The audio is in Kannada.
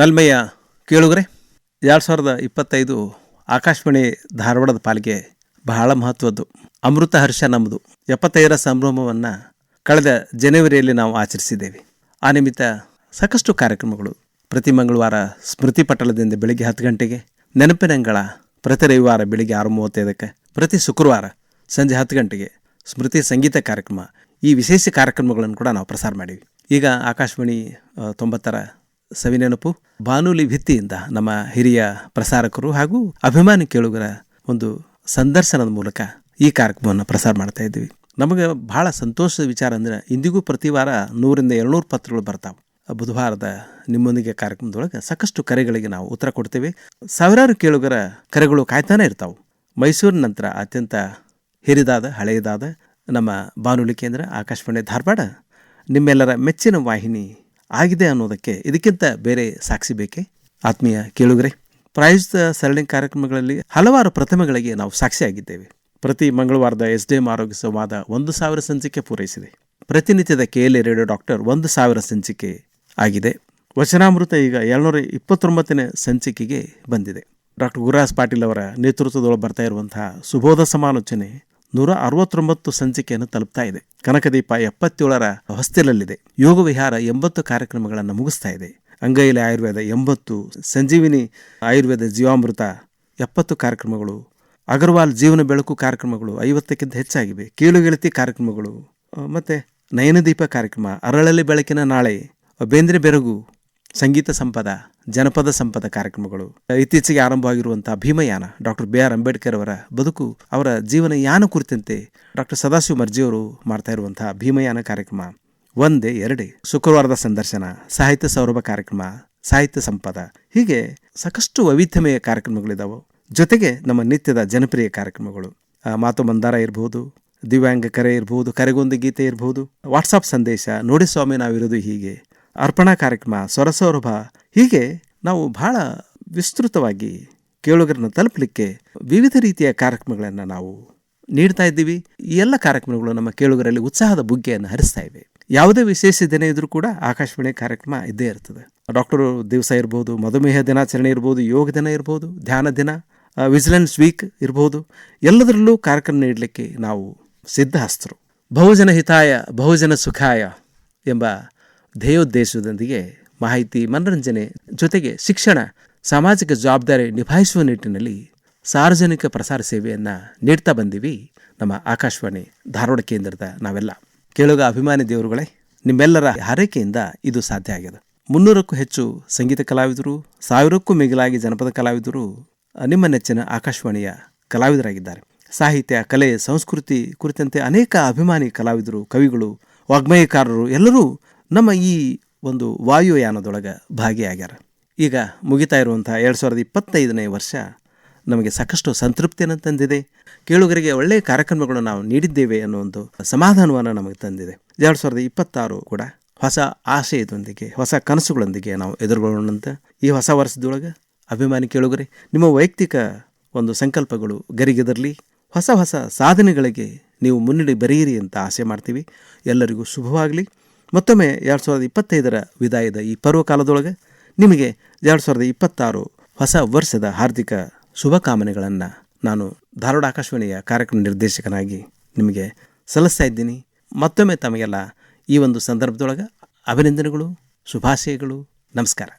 ನಲ್ಮೆಯ ಕೇಳುಗರೆ, ಎರಡು ಸಾವಿರದ ಇಪ್ಪತ್ತೈದು ಆಕಾಶವಾಣಿ ಧಾರವಾಡದ ಪಾಲಿಗೆ ಬಹಳ ಮಹತ್ವದ್ದು. ಅಮೃತ ಹರ್ಷ ನಮ್ಮದು ಎಪ್ಪತ್ತೈದರ ಸಂಭ್ರಮವನ್ನು ಕಳೆದ ಜನವರಿಯಲ್ಲಿ ನಾವು ಆಚರಿಸಿದ್ದೇವೆ. ಆ ನಿಮಿತ್ತ ಸಾಕಷ್ಟು ಕಾರ್ಯಕ್ರಮಗಳು. ಪ್ರತಿ ಮಂಗಳವಾರ ಸ್ಮೃತಿ ಪಟಲದಿಂದ ಬೆಳಿಗ್ಗೆ ಹತ್ತು ಗಂಟೆಗೆ ನೆನಪಿನಂಗಳ ಪ್ರತಿ ರವಿವಾರ ಬೆಳಿಗ್ಗೆ ಆರು ಮೂವತ್ತೈದಕ್ಕೆ, ಪ್ರತಿ ಶುಕ್ರವಾರ ಸಂಜೆ ಹತ್ತು ಗಂಟೆಗೆ ಸ್ಮೃತಿ ಸಂಗೀತ ಕಾರ್ಯಕ್ರಮ. ಈ ವಿಶೇಷ ಕಾರ್ಯಕ್ರಮಗಳನ್ನು ಕೂಡ ನಾವು ಪ್ರಸಾರ ಮಾಡೀವಿ. ಈಗ ಆಕಾಶವಾಣಿ ತೊಂಬತ್ತರ ಸವಿನೆನಪು ಬಾನುಲಿ ಭಿತ್ತಿಯಿಂದ ನಮ್ಮ ಹಿರಿಯ ಪ್ರಸಾರಕರು ಹಾಗೂ ಅಭಿಮಾನಿ ಕೇಳುಗರ ಒಂದು ಸಂದರ್ಶನದ ಮೂಲಕ ಈ ಕಾರ್ಯಕ್ರಮವನ್ನು ಪ್ರಸಾರ ಮಾಡ್ತಾ ಇದ್ದೀವಿ. ನಮಗೆ ಬಹಳ ಸಂತೋಷದ ವಿಚಾರ ಅಂದರೆ ಇಂದಿಗೂ ಪ್ರತಿ ವಾರ ನೂರಿಂದ ಎರಡುನೂರು ಪತ್ರಗಳು ಬರ್ತಾವೆ. ಬುಧವಾರದ ನಿಮ್ಮೊಂದಿಗೆ ಕಾರ್ಯಕ್ರಮದೊಳಗೆ ಸಾಕಷ್ಟು ಕರೆಗಳಿಗೆ ನಾವು ಉತ್ತರ ಕೊಡ್ತೇವೆ. ಸಾವಿರಾರು ಕೇಳುಗರ ಕರೆಗಳು ಕಾಯ್ತಾನೆ ಇರ್ತಾವೆ. ಮೈಸೂರಿನ ನಂತರ ಅತ್ಯಂತ ಹಿರಿದಾದ, ಹಳೆಯದಾದ ನಮ್ಮ ಬಾನುಲಿ ಕೇಂದ್ರ ಆಕಾಶವಾಣಿ ಧಾರವಾಡ. ನಿಮ್ಮೆಲ್ಲರ ಮೆಚ್ಚಿನ ವಾಹಿನಿ ಆಗಿದೆ ಅನ್ನೋದಕ್ಕೆ ಇದಕ್ಕಿಂತ ಬೇರೆ ಸಾಕ್ಷಿ ಬೇಕೆ? ಆತ್ಮೀಯ ಕೇಳುಗರೆ, ಪ್ರಾಯೋಜಿತ ಸರಣಿ ಕಾರ್ಯಕ್ರಮಗಳಲ್ಲಿ ಹಲವಾರು ಪ್ರಥಮಗಳಿಗೆ ನಾವು ಸಾಕ್ಷಿಯಾಗಿದ್ದೇವೆ. ಪ್ರತಿ ಮಂಗಳವಾರದ ಎಸ್ ಡಿ ಎಂ ಆರೋಗ್ಯ ಸಂವಾದ ಒಂದು ಸಾವಿರ ಸಂಚಿಕೆ ಪೂರೈಸಿದೆ. ಪ್ರತಿನಿತ್ಯದ ಕೆ ಎಲ್ ರೇಡಿಯೋ ಡಾಕ್ಟರ್ ಒಂದು ಸಾವಿರ ಸಂಚಿಕೆ ಆಗಿದೆ. ವಚನಾಮೃತ ಈಗ ಏಳ್ನೂರ ಇಪ್ಪತ್ತೊಂಬತ್ತನೇ ಸಂಚಿಕೆಗೆ ಬಂದಿದೆ. ಡಾಕ್ಟರ್ ಗುರುರಾಜ್ ಪಾಟೀಲ್ ಅವರ ನೇತೃತ್ವದೊಳಗೆ ಬರ್ತಾ ಇರುವಂತಹ ಸುಬೋಧ ಸಮಾಲೋಚನೆ ನೂರ ಅರವತ್ತೊಂಬತ್ತು ಸಂಚಿಕೆಯನ್ನು ತಲುಪ್ತಾ ಇದೆ. ಕನಕದೀಪ ಎಪ್ಪತ್ತೇಳರ ಹೊಸ್ತಿಲಲ್ಲಿದೆ. ಯೋಗ ವಿಹಾರ ಎಂಬತ್ತು ಕಾರ್ಯಕ್ರಮಗಳನ್ನು ಮುಗಿಸ್ತಾ ಇದೆ. ಅಂಗೈಲಿ ಆಯುರ್ವೇದ ಎಂಬತ್ತು, ಸಂಜೀವಿನಿ ಆಯುರ್ವೇದ ಜೀವಾಮೃತ ಎಪ್ಪತ್ತು ಕಾರ್ಯಕ್ರಮಗಳು, ಅಗರ್ವಾಲ್ ಜೀವನ ಬೆಳಕು ಕಾರ್ಯಕ್ರಮಗಳು ಐವತ್ತಕ್ಕಿಂತ ಹೆಚ್ಚಾಗಿವೆ. ಕೀಳುಗೆಳತಿ ಕಾರ್ಯಕ್ರಮಗಳು ಮತ್ತು ನಯನದೀಪ ಕಾರ್ಯಕ್ರಮ ಅರಳಲ್ಲಿ ಬೆಳಕಿನ ನಾಳೆ ಬೇಂದ್ರೆ ಬೆರಗು, ಸಂಗೀತ ಸಂಪದ. ಜನಪದ ಸಂಪದ ಕಾರ್ಯಕ್ರಮಗಳು. ಇತ್ತೀಚೆಗೆ ಆರಂಭವಾಗಿರುವಂತಹ Bhimayana doctor B R Ambedkar ಅವರ ಬದುಕು, ಅವರ ಜೀವನ ಯಾನ ಕುರಿತಂತೆ ಡಾಕ್ಟರ್ ಸದಾಶಿವ ಮರ್ಜಿಯವರು ಮಾಡ್ತಾ ಇರುವಂತಹ ಭೀಮಯಾನ ಕಾರ್ಯಕ್ರಮ. ಒಂದೇ, ಎರಡೇ. ಶುಕ್ರವಾರದ ಸಂದರ್ಶನ, ಸಾಹಿತ್ಯ ಸೌರಭ ಕಾರ್ಯಕ್ರಮ, ಸಾಹಿತ್ಯ ಸಂಪದ. ಹೀಗೆ ಸಾಕಷ್ಟು ವೈವಿಧ್ಯಮಯ ಕಾರ್ಯಕ್ರಮಗಳಿದಾವೆ. ಜೊತೆಗೆ ನಮ್ಮ ನಿತ್ಯದ ಜನಪ್ರಿಯ ಕಾರ್ಯಕ್ರಮಗಳು. ಮಾತು ಮಂದಾರ ಇರಬಹುದು ದಿವ್ಯಾಂಗ ಕರೆ ಇರಬಹುದು ಕರೆಗೊಂದು ಗೀತೆ ಇರಬಹುದು ವಾಟ್ಸಪ್ ಸಂದೇಶ, ನೋಡಿ ಸ್ವಾಮಿ, ನಾವಿರೋದು ಹೀಗೆ. ಅರ್ಪಣಾ ಕಾರ್ಯಕ್ರಮ ಸ್ವರಸೌರಭ. ಹೀಗೆ ನಾವು ಬಹಳ ವಿಸ್ತೃತವಾಗಿ ಕೇಳುಗರನ್ನ ತಲುಪಲಿಕ್ಕೆ ವಿವಿಧ ರೀತಿಯ ಕಾರ್ಯಕ್ರಮಗಳನ್ನು ನಾವು ನೀಡ್ತಾ ಇದ್ದೀವಿ. ಈ ಎಲ್ಲ ಕಾರ್ಯಕ್ರಮಗಳು ನಮ್ಮ ಕೇಳುಗರಲ್ಲಿ ಉತ್ಸಾಹದ ಬುಗ್ಗೆಯನ್ನು ಹರಿಸ್ತಾ ಇವೆ. ಯಾವುದೇ ವಿಶೇಷ ದಿನ ಇದ್ರೂ ಕೂಡ ಆಕಾಶವಾಣಿ ಕಾರ್ಯಕ್ರಮ ಇದ್ದೇ ಇರ್ತದೆ. ಡಾಕ್ಟರ್ ದಿವಸ ಇರ್ಬೋದು, ಮಧುಮೇಹ ದಿನಾಚರಣೆ ಇರ್ಬೋದು, ಯೋಗ ದಿನ ಇರ್ಬೋದು, ಧ್ಯಾನ ದಿನ ವಿಜಿಲೆನ್ಸ್ ವೀಕ್ ಇರ್ಬೋದು. ಎಲ್ಲದರಲ್ಲೂ ಕಾರ್ಯಕ್ರಮ ನೀಡಲಿಕ್ಕೆ ನಾವು ಸಿದ್ಧಹಸ್ತರು. ಬಹುಜನ ಹಿತಾಯ, ಬಹುಜನ ಸುಖಾಯ ಎಂಬ ಧ್ಯೇಯೋದ್ದೇಶದೊಂದಿಗೆ ಮಾಹಿತಿ, ಮನರಂಜನೆ ಜೊತೆಗೆ ಶಿಕ್ಷಣ, ಸಾಮಾಜಿಕ ಜವಾಬ್ದಾರಿ ನಿಭಾಯಿಸುವ ನಿಟ್ಟಿನಲ್ಲಿ ಸಾರ್ವಜನಿಕ ಪ್ರಸಾರ ಸೇವೆಯನ್ನು ನೀಡ್ತಾ ಬಂದೀವಿ ನಮ್ಮ ಆಕಾಶವಾಣಿ ಧಾರವಾಡ ಕೇಂದ್ರದ ನಾವೆಲ್ಲ. ಕೇಳುಗ ಅಭಿಮಾನಿ ದೇವರುಗಳೇ, ನಿಮ್ಮೆಲ್ಲರ ಹಾರೈಕೆಯಿಂದ ಇದು ಸಾಧ್ಯ ಆಗಿದೆ ಮುನ್ನೂರಕ್ಕೂ ಹೆಚ್ಚು ಸಂಗೀತ ಕಲಾವಿದರು, ಸಾವಿರಕ್ಕೂ ಮಿಗಿಲಾಗಿ ಜನಪದ ಕಲಾವಿದರು ನಿಮ್ಮ ನೆಚ್ಚಿನ ಆಕಾಶವಾಣಿಯ ಕಲಾವಿದರಾಗಿದ್ದಾರೆ. ಸಾಹಿತ್ಯ, ಕಲೆ, ಸಂಸ್ಕೃತಿ ಕುರಿತಂತೆ ಅನೇಕ ಅಭಿಮಾನಿ ಕಲಾವಿದರು, ಕವಿಗಳು, ವಾಗ್ಮಯಕಾರರು ಎಲ್ಲರೂ ನಮ್ಮ ಈ ಒಂದು ವಾಯುಯಾನದೊಳಗೆ ಭಾಗಿಯಾಗ್ಯಾರ. ಈಗ ಮುಗಿತಾ ಇರುವಂಥ ಎರಡು ಸಾವಿರದ ಇಪ್ಪತ್ತೈದನೇ ವರ್ಷ ನಮಗೆ ಸಾಕಷ್ಟು ಸಂತೃಪ್ತಿಯನ್ನು ತಂದಿದೆ. ಕೇಳುಗರಿಗೆ ಒಳ್ಳೆಯ ಕಾರ್ಯಕ್ರಮಗಳನ್ನು ನಾವು ನೀಡಿದ್ದೇವೆ ಅನ್ನೋ ಒಂದು ಸಮಾಧಾನವನ್ನು ನಮಗೆ ತಂದಿದೆ. ಎರಡು ಸಾವಿರದ ಇಪ್ಪತ್ತಾರು ಕೂಡ ಹೊಸ ಆಶಯದೊಂದಿಗೆ, ಹೊಸ ಕನಸುಗಳೊಂದಿಗೆ ನಾವು ಎದುರುಗೊಳ್ಳೋಣಂತ ಈ ಹೊಸ ವರ್ಷದೊಳಗೆ ಅಭಿಮಾನಿ ಕೇಳುಗರೆ, ನಿಮ್ಮ ವೈಯಕ್ತಿಕ ಒಂದು ಸಂಕಲ್ಪಗಳು ಗರಿಗೆದರಲಿ, ಹೊಸ ಹೊಸ ಸಾಧನೆಗಳಿಗೆ ನೀವು ಮುನ್ನಡೆ ಬರೆಯಿರಿ ಅಂತ ಆಸೆ ಮಾಡ್ತೀವಿ. ಎಲ್ಲರಿಗೂ ಶುಭವಾಗಲಿ. ಮತ್ತೊಮ್ಮೆ ಎರಡು ಸಾವಿರದ ಇಪ್ಪತ್ತೈದರ ವಿದಾಯದ ಈ ಪರ್ವಕಾಲದೊಳಗೆ ನಿಮಗೆ ಎರಡು ಸಾವಿರದ ಇಪ್ಪತ್ತಾರು ಹೊಸ ವರ್ಷದ ಹಾರ್ದಿಕ ಶುಭಕಾಮನೆಗಳನ್ನು ನಾನು ಧಾರವಾಡ ಆಕಾಶವಾಣಿಯ ಕಾರ್ಯಕ್ರಮ ನಿರ್ದೇಶಕನಾಗಿ ನಿಮಗೆ ಸಲ್ಲಿಸ್ತಾ ಇದ್ದೀನಿ. ಮತ್ತೊಮ್ಮೆ ತಮಗೆಲ್ಲ ಈ ಒಂದು ಸಂದರ್ಭದೊಳಗೆ ಅಭಿನಂದನೆಗಳು, ಶುಭಾಶಯಗಳು, ನಮಸ್ಕಾರ.